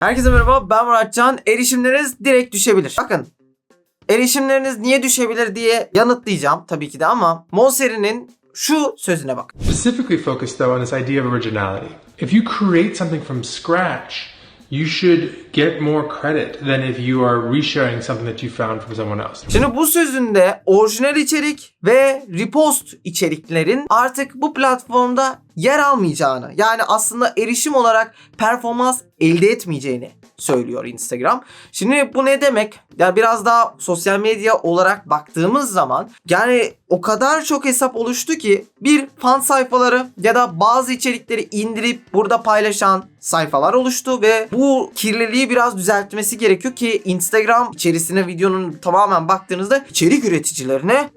Herkese merhaba ben Muratcan. Erişimleriniz direkt düşebilir. Bakın erişimleriniz niye düşebilir diye yanıtlayacağım tabii ki de ama Monser'in şu sözüne bak. specifically focused though on this idea of originality. If you create something from scratch, you should get more credit than if you are resharing something that you found from someone else. Şimdi bu sözünde orijinal içerik ve repost içeriklerin artık bu platformda yer almayacağını yani aslında erişim olarak performans elde etmeyeceğini söylüyor Instagram. Şimdi bu ne demek? Ya biraz daha sosyal medya olarak baktığımız zaman yani o kadar çok hesap oluştu ki bir fan sayfaları ya da bazı içerikleri indirip burada paylaşan sayfalar oluştu ve bu kirliliği biraz düzeltmesi gerekiyor ki Instagram içerisine videonun tamamen baktığınızda içerik üreticilerine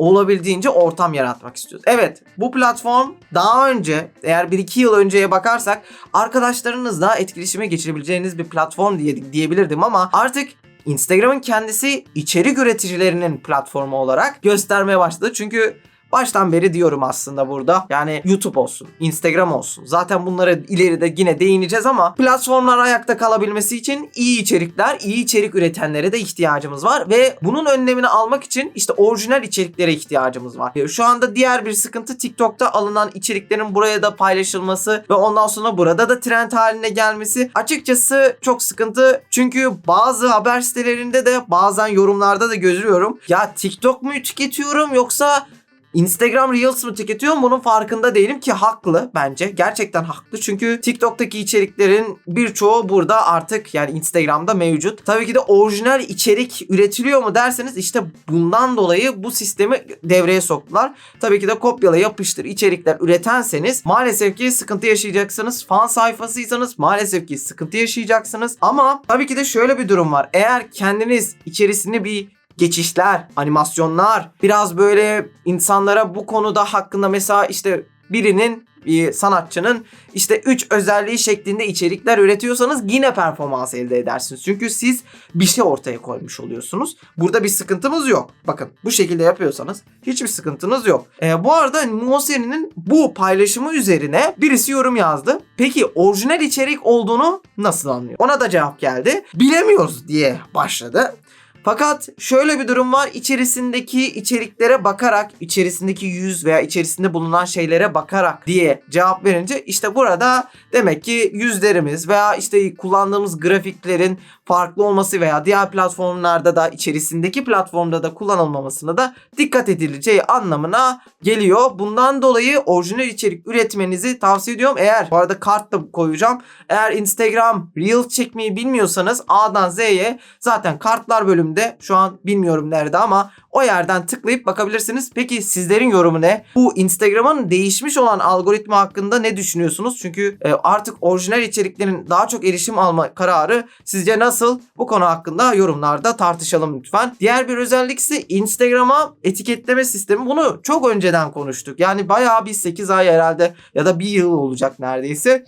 olabildiğince ortam yaratmak istiyoruz. Evet bu platform daha önce eğer 1-2 yıl önceye bakarsak arkadaşlarınızla etkileşime geçirebileceğiniz bir platform diye diyebilirdim ama artık Instagram'ın kendisi içerik üreticilerinin platformu olarak göstermeye başladı. Çünkü baştan beri diyorum aslında burada. Yani YouTube olsun, Instagram olsun. Zaten bunlara ileride yine değineceğiz ama platformlar ayakta kalabilmesi için iyi içerikler, iyi içerik üretenlere de ihtiyacımız var ve bunun önlemini almak için işte orijinal içeriklere ihtiyacımız var. Şu anda diğer bir sıkıntı TikTok'ta alınan içeriklerin buraya da paylaşılması ve ondan sonra burada da trend haline gelmesi açıkçası çok sıkıntı. Çünkü bazı haber sitelerinde de bazen yorumlarda da gözlüyorum. Ya TikTok mu tüketiyorum yoksa Instagram Reels mı tüketiyorum bunun farkında değilim ki haklı bence. Gerçekten haklı çünkü TikTok'taki içeriklerin birçoğu burada artık yani Instagram'da mevcut. Tabii ki de orijinal içerik üretiliyor mu derseniz işte bundan dolayı bu sistemi devreye soktular. Tabii ki de kopyala yapıştır içerikler üretenseniz maalesef ki sıkıntı yaşayacaksınız. Fan sayfasıysanız maalesef ki sıkıntı yaşayacaksınız. Ama tabii ki de şöyle bir durum var. Eğer kendiniz içerisinde bir geçişler, animasyonlar, biraz böyle insanlara bu konuda hakkında mesela işte birinin bir sanatçının işte 3 özelliği şeklinde içerikler üretiyorsanız yine performans elde edersiniz. Çünkü siz bir şey ortaya koymuş oluyorsunuz. Burada bir sıkıntımız yok. Bakın bu şekilde yapıyorsanız hiçbir sıkıntınız yok. Ee, bu arada Moseri'nin bu paylaşımı üzerine birisi yorum yazdı. Peki orijinal içerik olduğunu nasıl anlıyor? Ona da cevap geldi. Bilemiyoruz diye başladı. Fakat şöyle bir durum var. İçerisindeki içeriklere bakarak, içerisindeki yüz veya içerisinde bulunan şeylere bakarak diye cevap verince işte burada demek ki yüzlerimiz veya işte kullandığımız grafiklerin farklı olması veya diğer platformlarda da içerisindeki platformda da kullanılmamasına da dikkat edileceği anlamına geliyor. Bundan dolayı orijinal içerik üretmenizi tavsiye ediyorum. Eğer bu arada kart da koyacağım. Eğer Instagram Reels çekmeyi bilmiyorsanız A'dan Z'ye zaten kartlar bölümünde şu an bilmiyorum nerede ama o yerden tıklayıp bakabilirsiniz. Peki sizlerin yorumu ne? Bu Instagram'ın değişmiş olan algoritma hakkında ne düşünüyorsunuz? Çünkü e, artık orijinal içeriklerin daha çok erişim alma kararı sizce nasıl? Bu konu hakkında yorumlarda tartışalım lütfen. Diğer bir özellik ise Instagram'a etiketleme sistemi. Bunu çok önceden konuştuk. Yani bayağı bir 8 ay herhalde ya da bir yıl olacak neredeyse.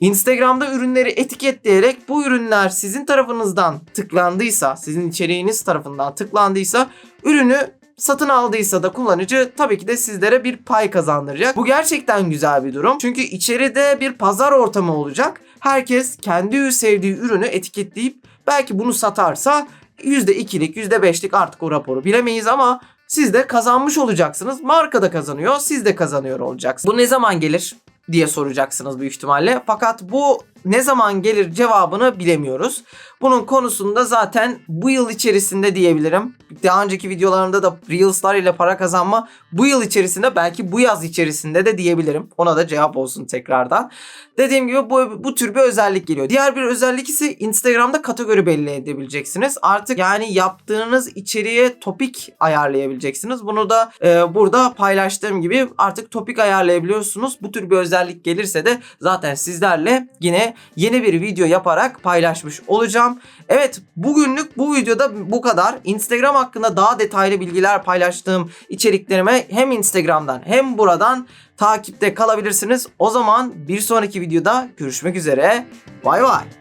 Instagram'da ürünleri etiketleyerek bu ürünler sizin tarafınızdan tıklandıysa, sizin içeriğiniz tarafından tıklandıysa ürünü satın aldıysa da kullanıcı tabii ki de sizlere bir pay kazandıracak. Bu gerçekten güzel bir durum. Çünkü içeride bir pazar ortamı olacak. Herkes kendi sevdiği ürünü etiketleyip belki bunu satarsa %2'lik, %5'lik artık o raporu bilemeyiz ama siz de kazanmış olacaksınız. Marka da kazanıyor, siz de kazanıyor olacaksınız. Bu ne zaman gelir? diye soracaksınız büyük ihtimalle. Fakat bu ne zaman gelir cevabını bilemiyoruz. Bunun konusunda zaten bu yıl içerisinde diyebilirim. Daha önceki videolarımda da Reels'lar ile para kazanma bu yıl içerisinde belki bu yaz içerisinde de diyebilirim. Ona da cevap olsun tekrardan. Dediğim gibi bu, bu tür bir özellik geliyor. Diğer bir özellik ise Instagram'da kategori belli edebileceksiniz. Artık yani yaptığınız içeriğe topik ayarlayabileceksiniz. Bunu da e, burada paylaştığım gibi artık topik ayarlayabiliyorsunuz. Bu tür bir özellik gelirse de zaten sizlerle yine yeni bir video yaparak paylaşmış olacağım. Evet bugünlük bu videoda bu kadar. Instagram hakkında daha detaylı bilgiler paylaştığım içeriklerime hem Instagram'dan hem buradan takipte kalabilirsiniz. O zaman bir sonraki videoda görüşmek üzere. Bay bay.